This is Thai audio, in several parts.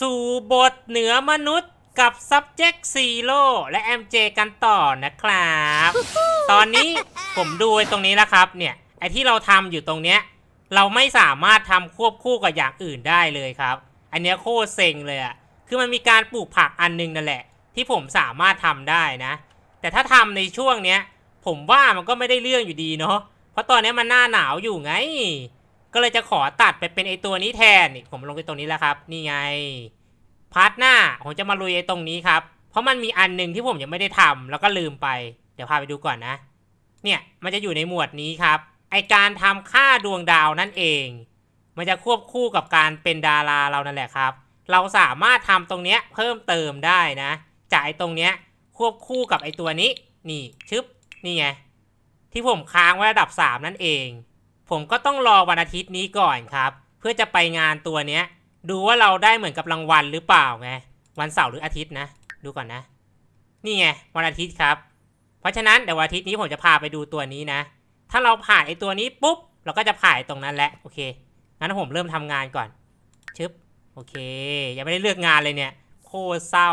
สู่บทเหนือมนุษย์กับ subject zero และ MJ กันต่อนะครับ ตอนนี้ผมดูไอ้ตรงนี้แล้วครับเนี่ยไอ้ที่เราทำอยู่ตรงเนี้ยเราไม่สามารถทำควบคู่กับอย่างอื่นได้เลยครับ อันเนี้ยโคตรเซ็งเลยอะคือมันมีการปลูกผักอันนึงนั่นแหละ ที่ผมสามารถทำได้นะ แต่ถ้าทำในช่วงเนี้ยผมว่ามันก็ไม่ได้เรื่องอยู่ดีเนาะเพราะตอนนี้มันหน้าหนาวอยู่ไง ก็เลยจะขอตัดไปเป็นไอตัวนี้แทนนี่ผมลงไปตรงนี้แล้วครับนี่ไงพาร์ทหน้าผมจะมาลุยไอตรงนี้ครับเพราะมันมีอันหนึ่งที่ผมยังไม่ได้ทำแล้วก็ลืมไป เดี๋ยวพาไปดูก่อนนะ เนี่ยมันจะอยู่ในหมวดนี้ครับ ไอการทำค่าดวงดาวนั่นเอง มันจะควบคู่กับการเป็นดาราเรานั่นแหละครับ เราสามารถทำตรงเนี้ยเพิ่มเติมได้นะจากไอตรงเนี้ยควบคู่กับไอตัวนี้ นี่ชึบนี่ไงที่ผมค้างไว้ระดับ 3 นั่นเอง ผมก็ต้องรอวันอาทิตย์นี้ก่อนครับ เพื่อจะไปงานตัวเนี้ย ดูว่าเราได้เหมือนกับรางวัลหรือเปล่าไงวันเสาร์หรืออาทิตย์นะ ดูก่อนนะ นี่ไงวันอาทิตย์ครับ เพราะฉะนั้นเดี๋ยววันอาทิตย์นี้ผมจะพาไปดูตัวนี้นะ ถ้าเราผ่านไอตัวนี้ปุ๊บ เราก็จะผ่านตรงนั้นแหละโอเคงั้นผมเริ่มทำงานก่อนชึบโอเค ยังไม่ได้เลือกงานเลยเนี่ย โคตรเศร้า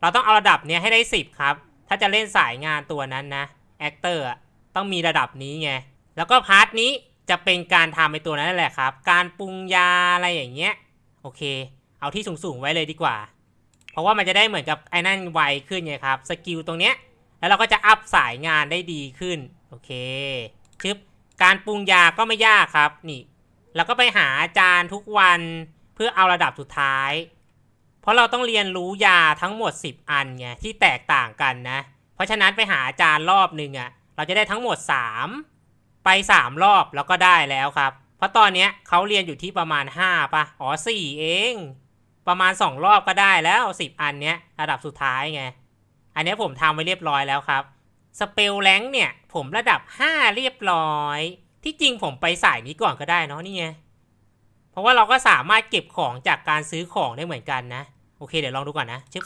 เราต้องเอาระดับเนี้ยให้ได้สิบครับ ถ้าจะเล่นสายงานตัวนั้นนะแอคเตอร์ต้องมีระดับนี้ไง แล้วก็พาร์ทนี้จะเป็นการทำในตัวนั้นนั่นแหละครับ การปรุงยาอะไรอย่างเงี้ย โอเค เอาที่สูงๆไว้เลยดีกว่า เพราะว่ามันจะได้เหมือนกับไอ้นั่นไวขึ้นไงครับ สกิลตรงเนี้ย แล้วเราก็จะอัพสายงานได้ดีขึ้น โอเคชึบการปรุงยาก็ไม่ยากครับ นี่ เราก็ไปหาอาจารย์ทุกวันเพื่อเอาระดับสุดท้าย เพราะเราต้องเรียนรู้ยาทั้งหมด 10 อันไงที่แตกต่างกันนะ เพราะฉะนั้นไปหาอาจารย์รอบหนึ่งอะ่ะ เราจะได้ทั้งหมด 3 ไป3รอบแล้วก็ได้แล้วครับ เพราะตอนเนี้ยเขาเรียนอยู่ที่ประมาณ5ปะอ๋อ4เอง ประมาณ2รอบก็ได้แล้ว10อันเนี้ยระดับสุดท้ายไง อันนี้ผมทำไว้เรียบร้อยแล้วครับสเปลแรงเนี่ยผมระดับ 5 เรียบร้อย ที่จริงผมไปสายนี้ก่อนก็ได้เนาะนี่ไง เพราะว่าเราก็สามารถเก็บของจากการซื้อของได้เหมือนกันนะ โอเคเดี๋ยวลองดูก่อนนะชึบ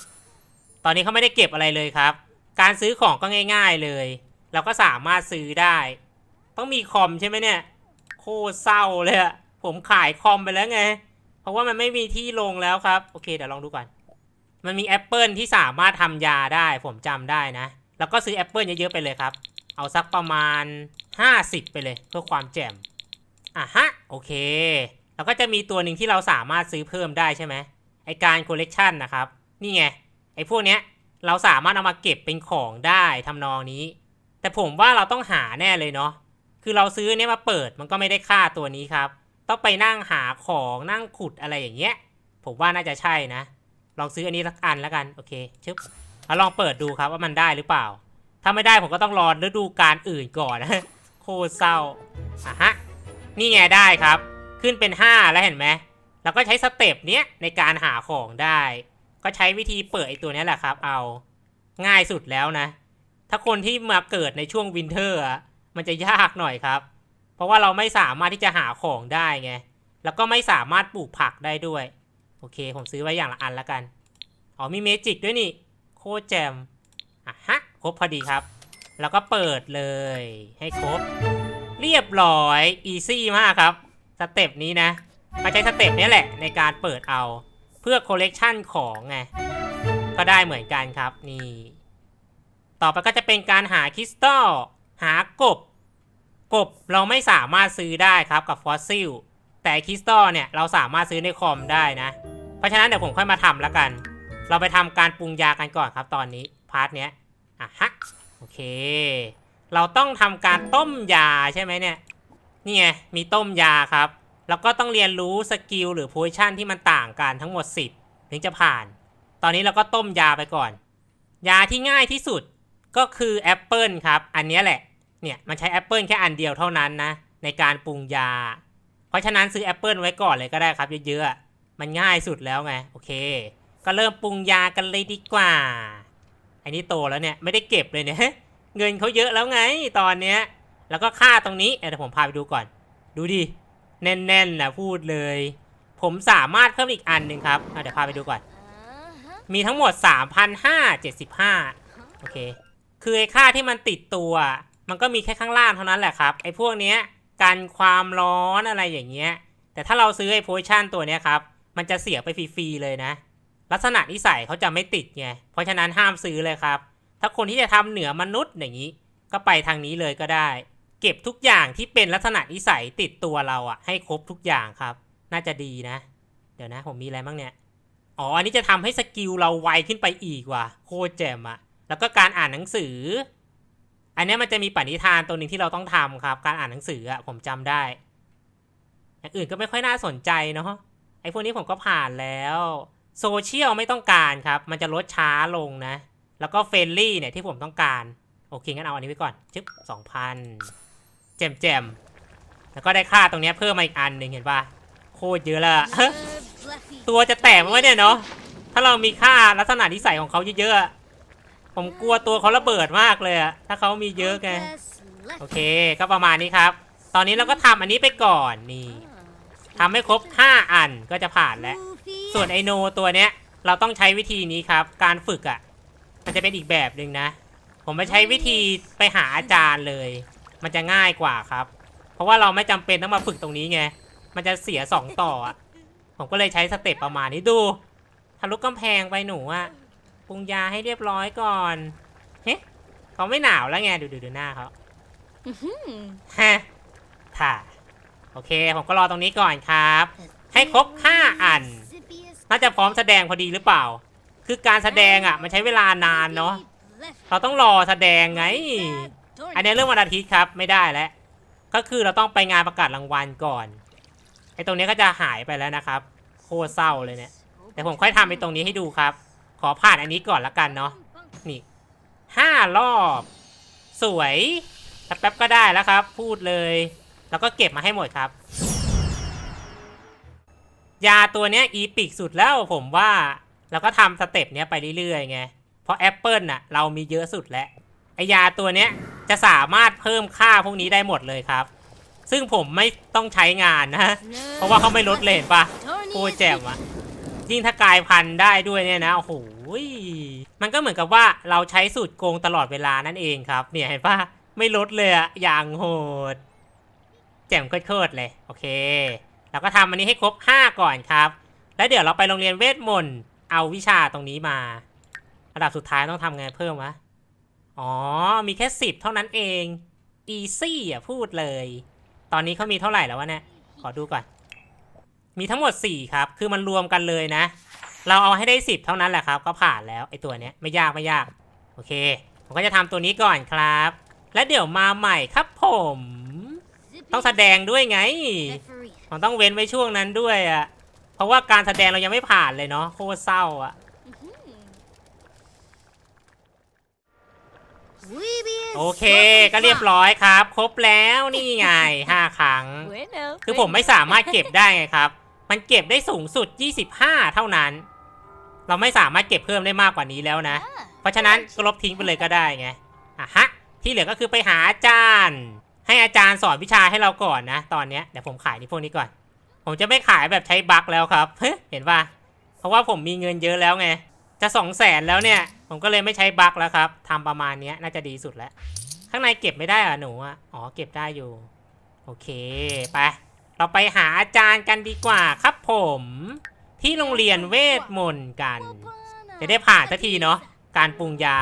ตอนนี้เขาไม่ได้เก็บอะไรเลยครับ การซื้อของก็ง่าย ๆเลย เราก็สามารถซื้อได้ ต้องมีคอมใช่ไหมเนี่ย โคตรเศร้าเลยอะผมขายคอมไปแล้วไง เพราะว่ามันไม่มีที่ลงแล้วครับ โอเคเดี๋ยวลองดูก่อน มันมีแอปเปิลที่สามารถทำยาได้ผมจำได้นะ แล้วก็ซื้อแอปเปิลเยอะๆไปเลยครับ เอาสักประมาณ 50 ไปเลย เพื่อความแจ่มอะฮะ โอเค แล้วก็จะมีตัวหนึ่งที่เราสามารถซื้อเพิ่มได้ใช่ไหมไอการคอลเลกชันนะครับ นี่ไง ไอพวกเนี้ยเราสามารถเอามาเก็บเป็นของได้ทำนองนี้ แต่ผมว่าเราต้องหาแน่เลยเนาะ คือเราซื้อเนี้ยมาเปิดมันก็ไม่ได้ค่าตัวนี้ครับ ต้องไปนั่งหาของนั่งขุดอะไรอย่างเงี้ย ผมว่าน่าจะใช่นะ ลองซื้ออันนี้สักอันแล้วกันโอเคชึบแล้วลองเปิดดูครับว่ามันได้หรือเปล่า ถ้าไม่ได้ผมก็ต้องรอฤดูการอื่นก่อนนะโคตรเศร้าอะฮะนี่ไงได้ครับ ขึ้นเป็น 5 แล้วเห็นไหมแล้วก็ใช้สเต็ปเนี้ยในการหาของได้ ก็ใช้วิธีเปิดไอตัวนี้แหละครับ เอาง่ายสุดแล้วนะ ถ้าคนที่มาเกิดในช่วงวินเทอร์ มันจะยากหน่อยครับ เพราะว่าเราไม่สามารถที่จะหาของได้ไง แล้วก็ไม่สามารถปลูกผักได้ด้วย โอเค ผมซื้อไว้อย่างละอันแล้วกัน อ๋อมีเมจิกด้วยนี่ โคแจมอะฮะ ครบพอดีครับ แล้วก็เปิดเลย ให้ครบ เรียบร้อย อีซี่มากครับ สเต็ปนี้นะมาใช้สเต็ปนี้แหละในการเปิดเอาเพื่อคอลเลกชันของไง ก็ได้เหมือนกันครับนี่ ต่อไปก็จะเป็นการหาคริสตัล หากบ กบเราไม่สามารถซื้อได้ครับกับฟอสซิล แต่คริสตัลเนี่ยเราสามารถซื้อในคอมได้นะ เพราะฉะนั้นเดี๋ยวผมค่อยมาทำแล้วกัน เราไปทำการปรุงยากันก่อนครับตอนนี้พาร์ทเนี้ยอะฮะโอเค เราต้องทำการต้มยาใช่ไหมเนี่ย นี่ไงมีต้มยาครับ แล้วก็ต้องเรียนรู้สกิลหรือโพซิชันที่มันต่างกันทั้งหมด 10 ถึงจะผ่าน ตอนนี้เราก็ต้มยาไปก่อน ยาที่ง่ายที่สุดก็คือแอปเปิลครับ อันนี้แหละ เนี่ยมันใช้แอปเปิลแค่อันเดียวเท่านั้นนะในการปรุงยา เพราะฉะนั้นซื้อแอปเปิลไว้ก่อนเลยก็ได้ครับเยอะๆ มันง่ายสุดแล้วไง โอเค ก็เริ่มปรุงยากันเลยดีกว่า อันนี้โตแล้วเนี่ย ไม่ได้เก็บเลยเนี่ย เงินเขาเยอะแล้วไงตอนเนี้ย แล้วก็ค่าตรงนี้เดี๋ยวผมพาไปดูก่อน ดูดิ แน่นๆนะพูดเลย ผมสามารถเพิ่มอีกอันหนึ่งครับ เดี๋ยวพาไปดูก่อน มีทั้งหมด 3,575 โอเค คือไอ้ค่าที่มันติดตัว มันก็มีแค่ข้างล่างเท่านั้นแหละครับไอ้พวกเนี้ยกันความร้อนอะไรอย่างเงี้ยแต่ถ้าเราซื้อไอ้โพชั่นตัวเนี้ยครับมันจะเสียไปฟรีๆเลยนะ ลักษณะนิสัยเขาจะไม่ติดไงเพราะฉะนั้นห้ามซื้อเลยครับ ถ้าคนที่จะทำเหนือมนุษย์อย่างนี้ ก็ไปทางนี้เลยก็ได้ เก็บทุกอย่างที่เป็นลักษณะนิสัยติดตัวเราอะให้ครบทุกอย่างครับ น่าจะดีนะ เดี๋ยวนะผมมีอะไรบ้างเนี่ยอ๋ออันนี้จะทำให้สกิลเราไวขึ้นไปอีกว่ะโคตรแจ่มอะแล้วก็การอ่านหนังสือ อันนี้มันจะมีปณิธานตัวหนึ่งที่เราต้องทำครับ การอ่านหนังสืออะผมจำได้อย่างอื่นก็ไม่ค่อยน่าสนใจเนาะไอ้พวกนี้ผมก็ผ่านแล้วโซเชียลไม่ต้องการครับ มันจะลดช้าลงนะ แล้วก็เฟรนลี่เนี่ยที่ผมต้องการ โอเคงั้นเอาอันนี้ไว้ก่อนชึบสองพันแจมแจมๆแล้วก็ได้ค่าตรงนี้เพิ่มมาอีกอันหนึ่งเห็นปะโคตรเยอะละตัวจะแตกไหมวะเนี่ยเนาะถ้าเรามีค่าลักษณะนิสัยของเขาเยอะๆอะ ผมกลัวตัวเขาระเบิดมากเลยอะถ้าเขามีเยอะไง โอเค ก็ประมาณนี้ครับ ตอนนี้เราก็ทำอันนี้ไปก่อนนี่ทำให้ครบ 5 อันก็จะผ่านแล้ว ส่วนไอโนตัวเนี้ย เราต้องใช้วิธีนี้ครับ การฝึกอะ่ะ มันจะเป็นอีกแบบหนึ่งนะ ผมไม่ใช้วิธีไปหาอาจารย์เลย มันจะง่ายกว่าครับ เพราะว่าเราไม่จำเป็นต้องมาฝึกตรงนี้ไง มันจะเสียสองต่ออะผมก็เลยใช้สเต็ปประมาณนี้ดูทะลุกำแพงไปหนูอะ ปรุงยาให้เรียบร้อยก่อน เฮ้เขาไม่หนาวแล้วไง ดูดูดูหน้าเขาฮะถ่า โอเค ผมก็รอตรงนี้ก่อนครับ ให้ครบ5อัน น่าจะพร้อมแสดงพอดีหรือเปล่า คือการแสดงอะ มันใช้เวลานานเนาะ เราต้องรอแสดงไง อันนี้เรื่องวันอาทิตย์ครับ ไม่ได้แล้ว ก็คือเราต้องไปงานประกาศรางวัลก่อน ไอ้ตรงนี้ก็จะหายไปแล้วนะครับ โคตรเศร้าเลยเนี่ย แต่ผมค่อยทำไอ้ตรงนี้ให้ดูครับ ขอผ่านอันนี้ก่อนละกันเนาะนี่ห้ารอบ สวยแป๊บก็ได้แล้วครับ พูดเลย แล้วก็เก็บมาให้หมดครับ ยาตัวเนี้ยอีปิกสุดแล้วผมว่า แล้วก็ทำสเต็ปเนี้ยไปเรื่อยๆไง เพราะแอปเปิลน่ะเรามีเยอะสุดแล้วไอยาตัวเนี้ยจะสามารถเพิ่มค่าพวกนี้ได้หมดเลยครับ ซึ่งผมไม่ต้องใช้งานนะ เพราะว่าเขาไม่ลดเลนปะโคแจ่มอะ ยิ่งถ้ากลายพันธุ์ได้ด้วยเนี่ยนะโอ้โหมันก็เหมือนกับว่าเราใช้สูตรโกงตลอดเวลานั่นเองครับ เนี่ยเห็นปะไม่ลดเลยอะอย่างโหดแจ่มโคตรเลย โอเคเราก็ทำอันนี้ให้ครบ 5 ก่อนครับ แล้วเดี๋ยวเราไปโรงเรียนเวทมนต์เอาวิชาตรงนี้มาระดับสุดท้ายต้องทำไงเพิ่มวะ อ๋อ มีแค่ 10 เท่านั้นเอง easy อะพูดเลย ตอนนี้เขามีเท่าไหร่แล้ววะเนี่ย ขอดูก่อน มีทั้งหมด 4 ครับ คือมันรวมกันเลยนะ เราเอาให้ได้ 10 เท่านั้นแหละครับ ก็ผ่านแล้วไอตัวเนี้ยไม่ยากไม่ยาก โอเค ผมก็จะทำตัวนี้ก่อนครับ แล้วเดี๋ยวมาใหม่ครับผม ต้องแสดงด้วยไงผมต้องเว้นไว้ช่วงนั้นด้วยอะ่ะ เพราะว่าการแสดงเรายังไม่ผ่านเลยเนาะโคตรเศร้าอะ่ะโอเคก็เรียบร้อยครับ ครบแล้วนี่ไง5ครั้ง คือผมไม่สามารถเก็บได้ไงครับ มันเก็บได้สูงสุด 25 เท่านั้น เราไม่สามารถเก็บเพิ่มได้มากกว่านี้แล้วนะ เพราะฉะนั้นก็ลบทิ้งไปเลยก็ได้ไงอะฮะ ที่เหลือก็คือไปหาอาจารย์ ให้อาจารย์สอนวิชาให้เราก่อนนะ ตอนเนี้ยเดี๋ยวผมขายนี่พวกนี้ก่อน ผมจะไม่ขายแบบใช้บั๊กแล้วครับเฮ้ยเห็นปะเพราะว่าผมมีเงินเยอะแล้วไง จะสองแสนแล้วเนี่ย ผมก็เลยไม่ใช้บั๊กแล้วครับทำประมาณเนี้ยน่าจะดีสุดแล้ว ข้างในเก็บไม่ได้เหรอะหนูอะอ๋อ เก็บได้อยู่ โอเค ไป เราไปหาอาจารย์กันดีกว่าครับผม ที่โรงเรียนเวทมนต์กัน จะได้ผ่านสักทีเนาะการปรุงยา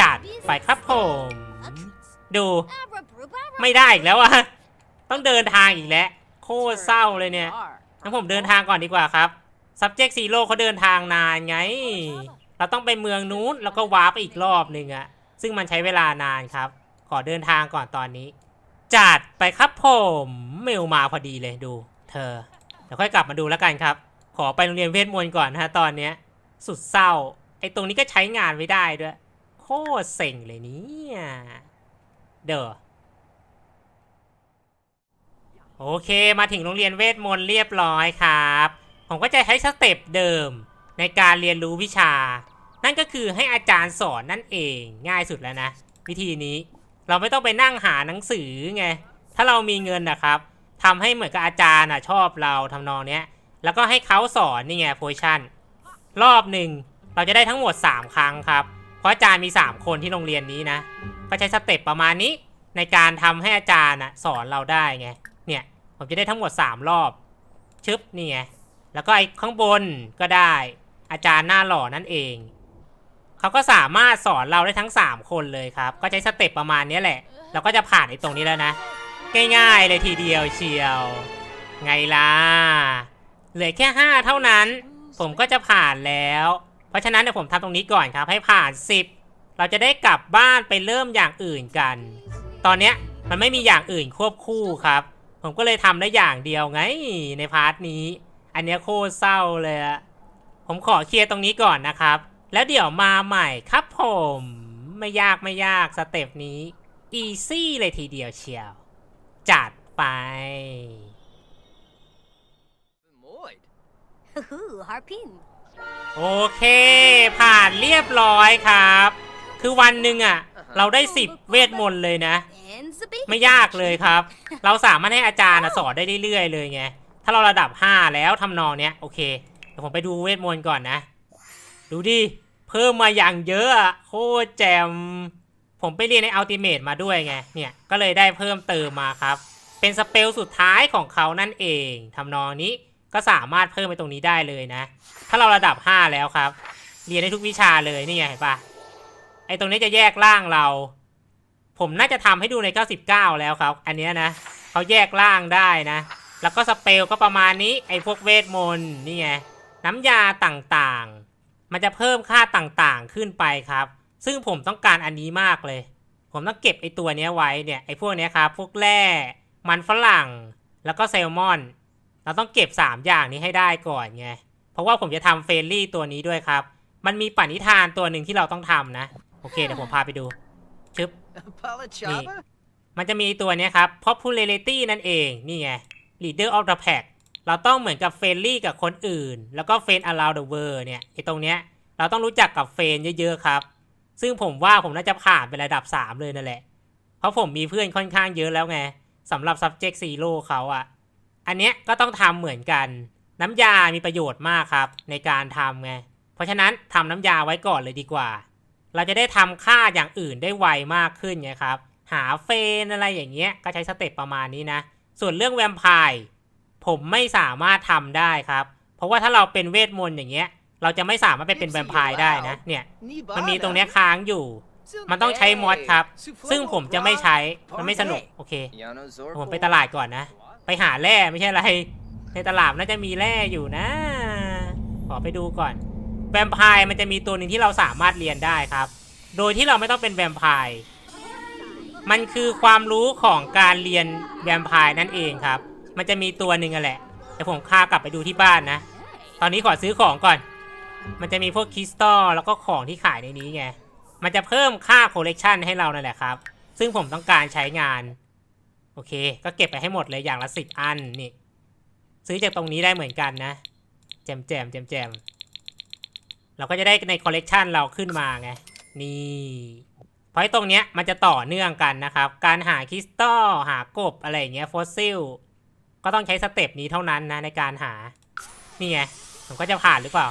จัดไปครับผม ดู ไม่ได้อีกแล้วอะต้องเดินทางอีกแล้ว โคตรเศร้าเลยเนี่ยงั้นผมเดินทางก่อนดีกว่าครับ subject zero เขาเดินทางนานไง เราต้องไปเมืองนู้นแล้วก็วาร์ปไปอีกรอบหนึ่งอะซึ่งมันใช้เวลานานครับ ขอเดินทางก่อนตอนนี้ จัดไปครับผมเมลมาพอดีเลยดู เธอ เดี๋ยวค่อยกลับมาดูแล้วกันครับ ขอไปโรงเรียนเวทมนต์ก่อนนะฮะตอนเนี้ย สุดเศร้า ไอ้ตรงนี้ก็ใช้งานไม่ได้ด้วย โคตรเซ็งเลยเนี่ยเด้อโอเคมาถึงโรงเรียนเวทมนต์เรียบร้อยครับ ผมก็จะใช้สเต็ปเดิมในการเรียนรู้วิชา นั่นก็คือให้อาจารย์สอนนั่นเองง่ายสุดแล้วนะ วิธีนี้ เราไม่ต้องไปนั่งหาหนังสือไง ถ้าเรามีเงินนะครับทำให้เหมือนกับอาจารย์อะชอบเราทำนองเนี้ย แล้วก็ให้เขาสอนนี่ไงโพชั่น รอบหนึ่งเราจะได้ทั้งหมด 3 ครั้งครับ เพราะอาจารย์มี 3 คนที่โรงเรียนนี้นะ ก็ใช้สเต็ปประมาณนี้ในการทำให้อาจารย์อะสอนเราได้ไง เนี่ย ผมจะได้ทั้งหมด 3 รอบ ชึบนี่ไง แล้วก็ไอ้ข้างบนก็ได้ อาจารย์หน้าหล่อนั่นเอง เขาก็สามารถสอนเราได้ทั้ง 3 คนเลยครับ ก็ใช้สเต็ปประมาณนี้แหละ เราก็จะผ่านไอ้ตรงนี้แล้วนะ ง่ายๆเลยทีเดียวเชียว ไงล่ะ เหลือแค่ 5 เท่านั้น ผมก็จะผ่านแล้ว เพราะฉะนั้นเดี๋ยวผมทำตรงนี้ก่อนครับ ให้ผ่าน 10 เราจะได้กลับบ้านไปเริ่มอย่างอื่นกัน ตอนเนี้ยมันไม่มีอย่างอื่นควบคู่ครับ ผมก็เลยทำได้อย่างเดียวไงในพาร์ทนี้ อันเนี้ยโคตรเศร้าเลยอะผมขอเคลียร์ตรงนี้ก่อนนะครับ แล้วเดี๋ยวมาใหม่ครับผม ไม่ยากไม่ยากสเต็ปนี้อีซี่เลยทีเดียวเชียว จัดไป Moid. Hoo-hoo, harpin. โอเค ผ่านเรียบร้อยครับ คือวันหนึ่งอะเราได้ 10 เวทมนต์เลยนะ And the bee. ไม่ยากเลยครับ เราสามารถให้อาจารย์อะสอนได้เรื่อยๆเลยไง ถ้าเราระดับ 5 แล้วทำนองเนี้ย โอเค เดี๋ยวผมไปดูเวทมนต์ก่อนนะ ดูดิ เพิ่มมาอย่างเยอะอะโคตรแจมผมไปเรียนในอัลติเม e มาด้วยไง เนี่ย ก็เลยได้เพิ่มเติมมาครับ เป็นสเปลสุดท้ายของเขานั่นเอง ทำนองนี้ก็สามารถเพิ่มไปตรงนี้ได้เลยนะ ถ้าเราระดับ 5 แล้วครับ เรียนได้ทุกวิชาเลยนี่ไงเห็นปะไอตรงนี้จะแยกร่างเรา ผมน่าจะทำให้ดูใน 99 แล้วครับ อันเนี้ยนะเขาแยกร่างได้นะ แล้วก็สเปลก็ประมาณนี้ ไอ้พวกเวทมนต์นี่ไง น้ำยาต่างๆ มันจะเพิ่มค่าต่างๆขึ้นไปครับ ซึ่งผมต้องการอันนี้มากเลย ผมต้องเก็บไอ้ตัวเนี้ยไว้เนี่ยไอ้พวกเนี้ยครับพวกแร่มันฝรั่ง แล้วก็แซลมอน เราต้องเก็บ 3 อย่างนี้ให้ได้ก่อนไง เพราะว่าผมจะทำเฟรนลี่ตัวนี้ด้วยครับ มันมีปณิธานตัวหนึ่งที่เราต้องทำนะ โอเคเดี๋ยวผมพาไปดูชึบ Palachava? มันจะมีตัวเนี้ยครับ popularity นั่นเอง นี่ไง leader of the pack เราต้องเหมือนกับเฟรนลี่กับคนอื่น แล้วก็เฟรน around the world เนี่ยไอ้ตรงเนี้ยเราต้องรู้จักกับเฟรนเยอะๆครับ ซึ่งผมว่าผมน่าจะผ่านเป็นระดับ 3 เลยนั่นแหละ เพราะผมมีเพื่อนค่อนข้างเยอะแล้วไงสำหรับ subject zero เขาอะอันเนี้ยก็ต้องทำเหมือนกัน น้ำยามีประโยชน์มากครับ ในการทำไง เพราะฉะนั้นทำน้ำยาไว้ก่อนเลยดีกว่า เราจะได้ทำค่าอย่างอื่นได้ไวมากขึ้นไงครับ หาเฟนอะไรอย่างเงี้ยก็ใช้สเต็ปประมาณนี้นะ ส่วนเรื่องแวมไพร์ ผมไม่สามารถทำได้ครับ เพราะว่าถ้าเราเป็นเวทมนต์อย่างเงี้ย เราจะไม่สามารถไปเป็นแวมไพร์ได้นะเนี่ยมันมีตรงเนี้ยค้างอยู่ มันต้องใช้มอดครับ ซึ่งผมจะไม่ใช้มันไม่สนุกโอเคผมไปตลาดก่อนนะ ไปหาแร่ไม่ใช่อะไร ในตลาดน่าจะมีแร่อยู่นะ ขอไปดูก่อนแวมไพร์มันจะมีตัวหนึ่งที่เราสามารถเรียนได้ครับ โดยที่เราไม่ต้องเป็นแวมไพร์มันคือความรู้ของการเรียนแวมไพร์นั่นเองครับ มันจะมีตัวหนึ่งอะแหละแต่ผมค่ากลับไปดูที่บ้านนะ ตอนนี้ขอซื้อของก่อน มันจะมีพวกคริสตัลแล้วก็ของที่ขายในนี้ไง มันจะเพิ่มค่าโคเลกชันให้เรานั่นแหละครับ ซึ่งผมต้องการใช้งาน โอเค ก็เก็บไปให้หมดเลยอย่างละสิบอันนี่ ซื้อจากตรงนี้ได้เหมือนกันนะ แจมแจมแจมแจมเราก็จะได้ในคอลเลกชันเราขึ้นมาไง นี่ เพราะไอ้ตรงเนี้ยมันจะต่อเนื่องกันนะครับ การหาคริสตัลหากบอะไรอย่างเงี้ยฟอสซิล ก็ต้องใช้สเต็ปนี้เท่านั้นนะในการหา นี่ไง ผมก็จะผ่านหรือเปล่า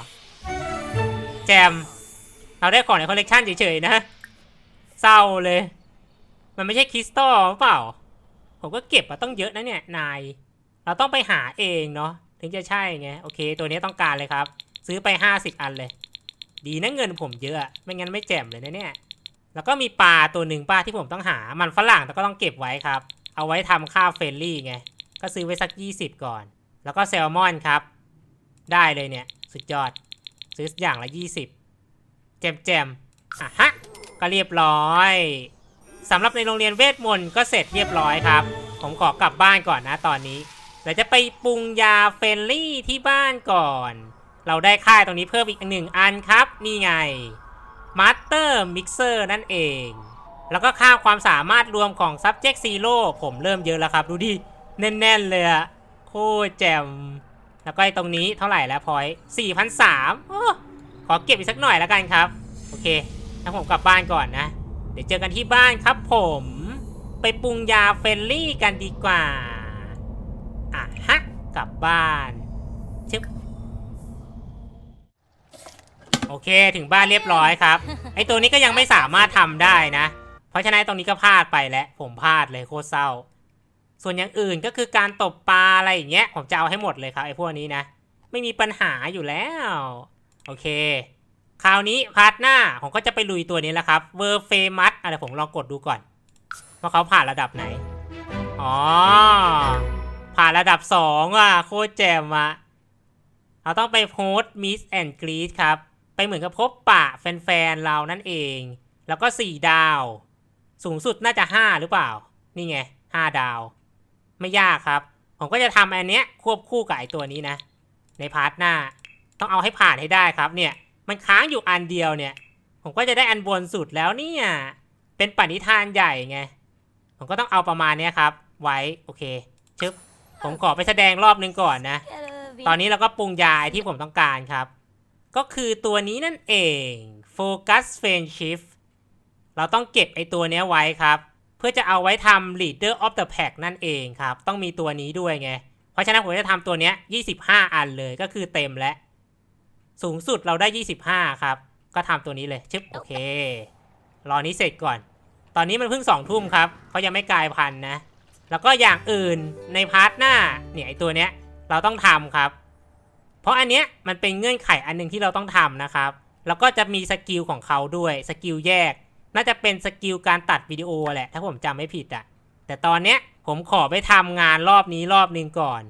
แจม เราได้ของในคอลเลกชันเฉยๆนะ เศร้าเลย มันไม่ใช่คริสตัลหรือเปล่า ผมก็เก็บมาต้องเยอะนะเนี่ย นาย เราต้องไปหาเองเนาะ ถึงจะใช่ไง โอเค ตัวนี้ต้องการเลยครับ ซื้อไป 50 อันเลย ดีนะเงินผมเยอะ ไม่งั้นไม่แจมเลยนะเนี่ย แล้วก็มีปลาตัวหนึ่งป้าที่ผมต้องหา มันฝรั่งแต่ก็ต้องเก็บไว้ครับ เอาไว้ทำข้าวเฟรนลี่ไง ก็ซื้อไว้สัก 20 ก่อน แล้วก็แซลมอนครับ ได้เลยเนี่ย สุดยอด ซื้ออย่างละ 20 แจมแจมอะฮะ ก็เรียบร้อยสำหรับในโรงเรียนเวทมนต์ก็เสร็จเรียบร้อยครับ ผมขอกลับบ้านก่อนนะตอนนี้เดี๋ยวจะไปปรุงยาเฟนลี่ที่บ้านก่อน เราได้ค่ายตรงนี้เพิ่มอีกหนึ่งอันครับ นี่ไง Master Mixer นั่นเอง แล้วก็ค่าความสามารถรวมของ Subject Zero ผมเริ่มเยอะแล้วครับ ดูดิ แน่นๆเลยอะโคตรแจ่มแล้วก็ไอ้ตรงนี้เท่าไหร่แล้วพอย4,003โอ้ขอเก็บอีกสักหน่อยแล้วกันครับ โอเคงั้นผมกลับบ้านก่อนนะ เดี๋ยวเจอกันที่บ้านครับผมไปปรุงยาเฟรนลี่กันดีกว่าอะฮะกลับบ้านชึบโอเคถึงบ้านเรียบร้อยครับ ไอตัวนี้ก็ยังไม่สามารถทำได้นะ เพราะฉะนั้นตรงนี้ก็พลาดไปแล้วผมพลาดเลยโคตรเศร้า ส่วนอย่างอื่นก็คือการตบปลาอะไรอย่างเงี้ย ผมจะเอาให้หมดเลยครับไอพวกนี้นะ ไม่มีปัญหาอยู่แล้ว โอเค คราวนี้พาร์ทหน้าผมก็จะไปลุยตัวนี้แล้วครับเวอร์เฟมัสอะไรผมลองกดดูก่อน ว่าเขาผ่านระดับไหน อ๋อ ผ่านระดับสองอะ โคตรแจ่มอะเราต้องไปโพสมิสแอนกรีดครับ ไปเหมือนกับพบปะแฟนๆเรานั่นเอง แล้วก็ 4 ดาว สูงสุดน่าจะ 5 หรือเปล่า นี่ไง 5 ดาว ไม่ยากครับ ผมก็จะทำอันเนี้ยควบคู่กับไอตัวนี้นะ ในพาร์ทหน้า ต้องเอาให้ผ่านให้ได้ครับเนี่ย มันค้างอยู่อันเดียวเนี่ย ผมก็จะได้อันบนสุดแล้วเนี่ย เป็นปณิธานใหญ่ไง ผมก็ต้องเอาประมาณเนี้ยครับ ไว้โอเคชึบผมขอไปแสดงรอบนึงก่อนนะ ตอนนี้เราก็ปรุงยาที่ผมต้องการครับ ก็คือตัวนี้นั่นเอง Focus f a n Shift เราต้องเก็บไอตัวเนี้ยไว้ครับเพื่อจะเอาไว้ทำ Leader of the Pack นั่นเองครับ ต้องมีตัวนี้ด้วยไง เพราะฉะนั้นผมจะทำตัวเนี้ย 25 อันเลยก็คือเต็มแล้ว สูงสุดเราได้ 25 ครับ ก็ทำตัวนี้เลยชึบโอเค รอนี้เสร็จก่อน ตอนนี้มันเพิ่งสองทุ่มครับเขายังไม่กลายพันธุ์นะ แล้วก็อย่างอื่นในพาร์ทหน้าเนี่ยไอตัวเนี้ยเราต้องทำครับ เพราะอันเนี้ยมันเป็นเงื่อนไขอันหนึ่งที่เราต้องทำนะครับ แล้วก็จะมีสกิลของเขาด้วยสกิลแยก น่าจะเป็นสกิลการตัดวิดีโอแหละ ถ้าผมจำไม่ผิดอะแต่ตอนเนี้ยผมขอไปทำงานรอบนี้รอบนึงก่อน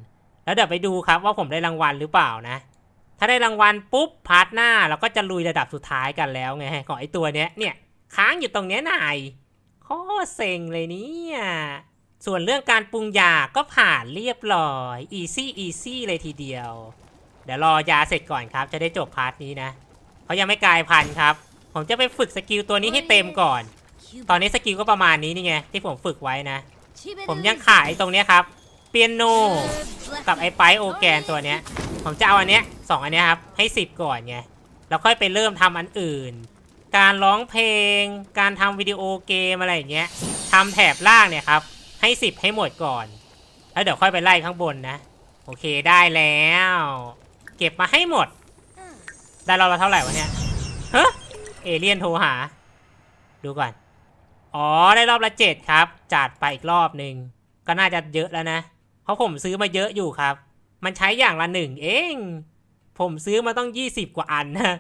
แล้วเดี๋ยวไปดูครับว่าผมได้รางวัลหรือเปล่านะ ถ้าได้รางวัลปุ๊บพาร์ทหน้าเราก็จะลุยระดับสุดท้ายกันแล้วไงของไอตัวเนี้ยเนี่ยค้างอยู่ตรงเนี้ยนายโคตรเซ็งเลยเนี่ยส่วนเรื่องการปรุงยาก็ผ่านเรียบร้อย easy easy เลยทีเดียว เดี๋ยวรอยาเสร็จก่อนครับ จะได้จบพาร์ทนี้นะเขายังไม่กลายพันธุ์ครับ ผมจะไปฝึกสกิลตัวนี้ให้เต็มก่อน ตอนนี้สกิลก็ประมาณนี้นี่ไงที่ผมฝึกไว้นะ ผมยังขายตรงเนี้ยครับ เปียโนกับไอ้ไปโอแกนตัวเนี้ย ผมจะเอาอันเนี้ยสองอันเนี้ยครับให้สิบก่อนไง แล้วค่อยไปเริ่มทำอันอื่น การร้องเพลง การทำวิดีโอเกมอะไรอย่างเงี้ยทำแถบล่างเนี่ยครับ ให้สิบให้หมดก่อน แล้วเดี๋ยวค่อยไปไล่ข้างบนนะ โอเคได้แล้ว เก็บมาให้หมด ได้เราละเท่าไหร่วะเนี่ยเฮ้ เอเลียนโทรหา ดูก่อน อ๋อ ได้รอบละเจ็ดครับ จัดไปอีกรอบหนึ่ง ก็น่าจะเยอะแล้วนะ เพราะผมซื้อมาเยอะอยู่ครับ มันใช้อย่างละหนึ่งเอง ผมซื้อมาต้อง 20 กว่าอันนะ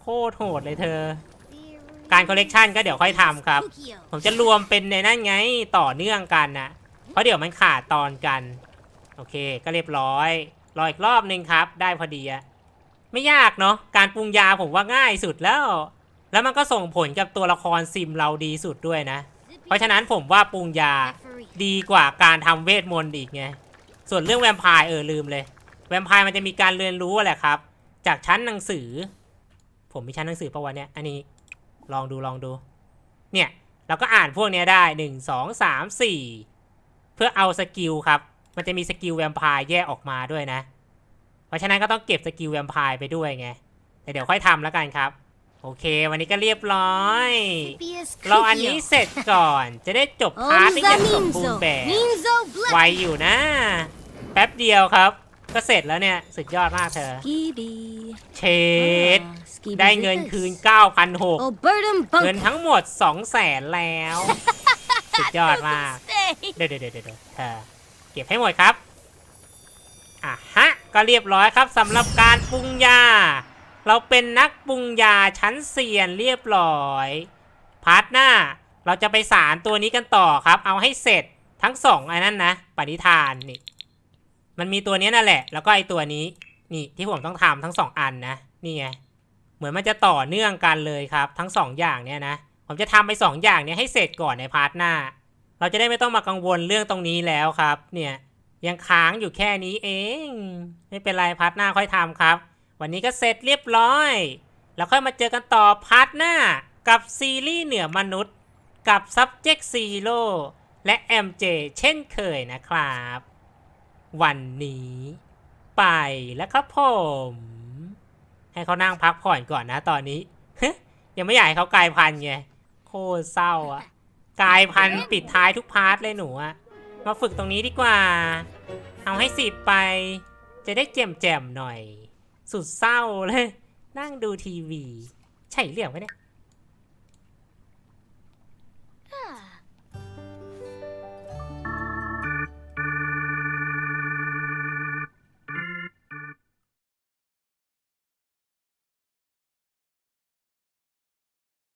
โคตรโหดเลยเธอ การคอลเลกชันก็เดี๋ยวค่อยทำครับ ผมจะรวมเป็นในนั่นไงต่อเนื่องกันนะเพราะเดี๋ยวมันขาดตอนกัน โอเค ก็เรียบร้อย รออีกรอบหนึ่งครับ ได้พอดีอะไม่ยากเนาะ การปรุงยาผมว่าง่ายสุดแล้ว แล้วมันก็ส่งผลกับตัวละครซิมเราดีสุดด้วยนะ เพราะฉะนั้นผมว่าปรุงยาดีกว่าการทำเวทมนต์อีกไง ส่วนเรื่องแวมไพร์เออลืมเลย แวมไพร์มันจะมีการเรียนรู้แหละครับ จากชั้นหนังสือ ผมมีชั้นหนังสือประวะเนี่ยอันนี้ลองดูลองดู เนี่ยเราก็อ่านพวกเนี้ยได้หนึ่งสองสามสี่เพื่อเอาสกิลครับ มันจะมีสกิลแวมไพร์แยกออกมาด้วยนะ เพราะฉะนั้นก็ต้องเก็บสกิลแวมไพร์ไปด้วยไงแต่เดี๋ยวค่อยทำแล้วกันครับ โอเค วันนี้ก็เรียบร้อยรออันนี้เสร็จก่อน จะได้จบพาร์ทได้อย่างสมบูรณ์แบบไวอยู่นะ แป๊บเดียวครับ ก็เสร็จแล้วเนี่ย สุดยอดมากเธอเชดได้เงินคืน 9,600 Oh, bird and เงิน bunk. ทั้งหมด 200,000 แล้ว สุดยอดมาก Stay. เดี๋ยวเดี๋ยวเดี๋ยวเดี๋ยวเธอเก็บให้หมดครับอะฮะ ก็เรียบร้อยครับสำหรับการปรุงยา เราเป็นนักปรุงยาชั้นเซียนเรียบร้อย พาร์ทหน้า เราจะไปสารตัวนี้กันต่อครับ เอาให้เสร็จทั้งสองไอันนั้นนะปณิธานนี่ มันมีตัวนี้นั่นแหละ แล้วก็ไอตัวนี้ นี่ที่ผมต้องทำทั้งสองอันนะ นี่ไง เหมือนมันจะต่อเนื่องกันเลยครับ ทั้งสองอย่างเนี่ยนะ ผมจะทำไปสองอย่างเนี้ยให้เสร็จก่อนในพาร์ทหน้า เราจะได้ไม่ต้องมากังวลเรื่องตรงนี้แล้วครับ เนี่ยยังค้างอยู่แค่นี้เอง ไม่เป็นไรพาร์ทหน้าค่อยทำครับ วันนี้ก็เสร็จเรียบร้อย แล้วค่อยมาเจอกันต่อพาร์ทหน้า กับซีรีส์เหนือมนุษย์ กับ Subject Zero และ MJ เช่นเคยนะครับ วันนี้ ไปแล้วครับผม ให้เขานั่งพักผ่อนก่อนนะตอนนี้ ยังไม่อยากให้เขากลายพันธุ์ไง โคตรเศร้าอะกลายพันธุ์ปิดท้ายทุกพาร์ทเลยหนูอะมาฝึกตรงนี้ดีกว่า เอาให้สิบไป จะได้แจ่มๆหน่อย สุดเศร้าเลย นั่งดูทีวี ใช่เรื่องไหมเนี่ย